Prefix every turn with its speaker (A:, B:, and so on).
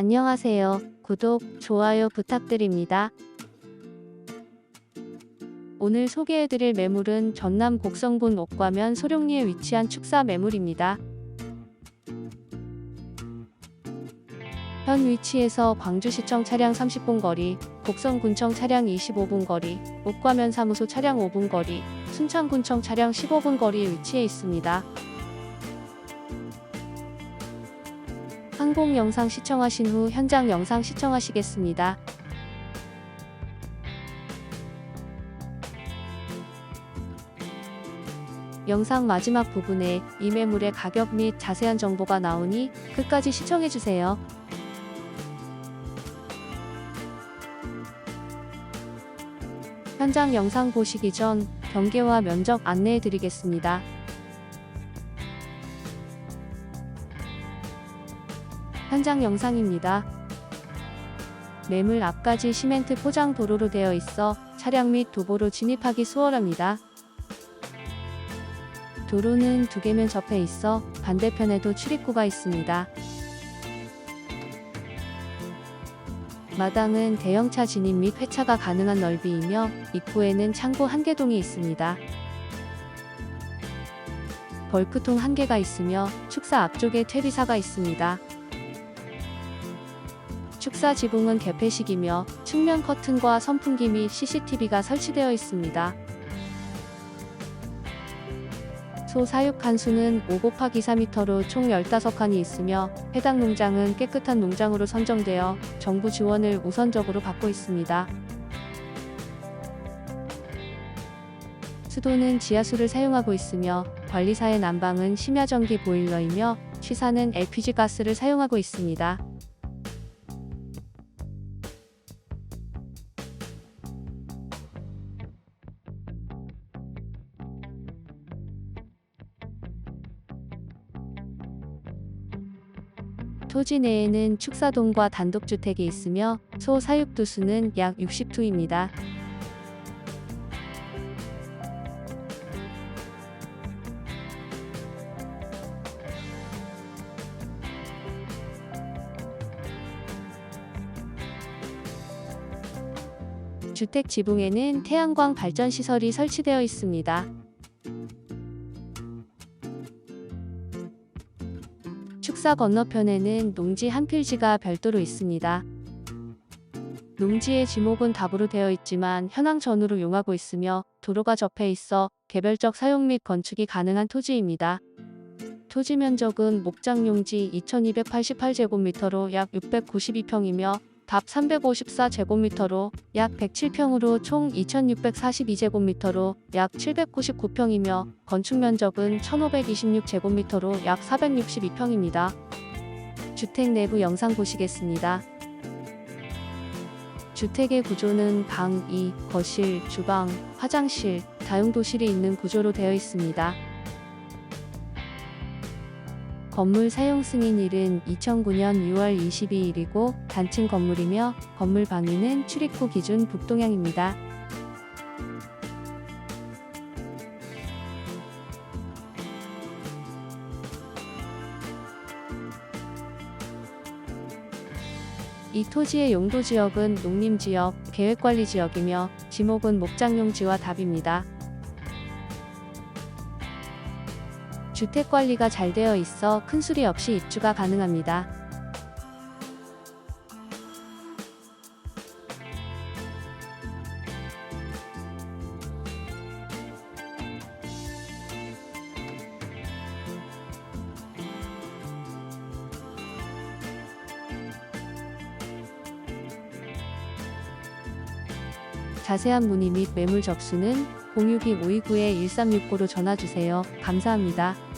A: 안녕하세요. 구독, 좋아요 부탁드립니다. 오늘 소개해드릴 매물은 전남 곡성군 옥과면 소룡리에 위치한 축사 매물입니다. 현 위치에서 광주시청 차량 30분 거리, 곡성군청 차량 25분 거리, 옥과면 사무소 차량 5분 거리, 순창군청 차량 15분 거리에 위치해 있습니다. 항공 영상 시청하신 후 현장 영상 시청하시겠습니다. 영상 마지막 부분에 이 매물의 가격 및 자세한 정보가 나오니 끝까지 시청해주세요. 현장 영상 보시기 전 경계와 면적 안내해 드리겠습니다. 현장 영상입니다. 매물 앞까지 시멘트 포장 도로로 되어 있어 차량 및 도보로 진입하기 수월합니다. 도로는 두 개면 접해 있어 반대편에도 출입구가 있습니다. 마당은 대형차 진입 및 회차가 가능한 넓이이며 입구에는 창고 한 개동이 있습니다. 벌크통 한 개가 있으며 축사 앞쪽에 퇴비사가 있습니다. 축사 지붕은 개폐식이며 측면 커튼과 선풍기 및 CCTV가 설치되어 있습니다. 소 사육 칸수는 5 곱하기 4m로 총 15칸이 있으며 해당 농장은 깨끗한 농장으로 선정되어 정부 지원을 우선적으로 받고 있습니다. 수도는 지하수를 사용하고 있으며 관리사의 난방은 심야전기 보일러이며 취사는 LPG 가스를 사용하고 있습니다. 토지 내에는 축사동과 단독주택이 있으며 소 사육두 수는 약 60투입니다. 주택 지붕에는 태양광 발전 시설이 설치되어 있습니다. 축사 건너편에는 농지 한 필지가 별도로 있습니다. 농지의 지목은 답으로 되어 있지만 현황 전후로 용하고 있으며 도로가 접해 있어 개별적 사용 및 건축이 가능한 토지입니다. 토지 면적은 목장 용지 2288제곱미터로 약 692평이며 답 354제곱미터로 약 107평으로 총 2642제곱미터로 약 799평이며 건축 면적은 1526제곱미터로 약 462평입니다. 주택 내부 영상 보시겠습니다. 주택의 구조는 방 2, 거실, 주방, 화장실, 다용도실이 있는 구조로 되어 있습니다. 건물 사용 승인일은 2009년 6월 22일이고 단층 건물이며 건물 방위는 출입구 기준 북동향입니다. 이 토지의 용도 지역은 농림지역, 계획관리지역이며 지목은 목장용지와 답입니다. 주택 관리가 잘 되어 있어 큰 수리 없이 입주가 가능합니다. 자세한 문의 및 매물 접수는 062-529-1369로 전화주세요. 감사합니다.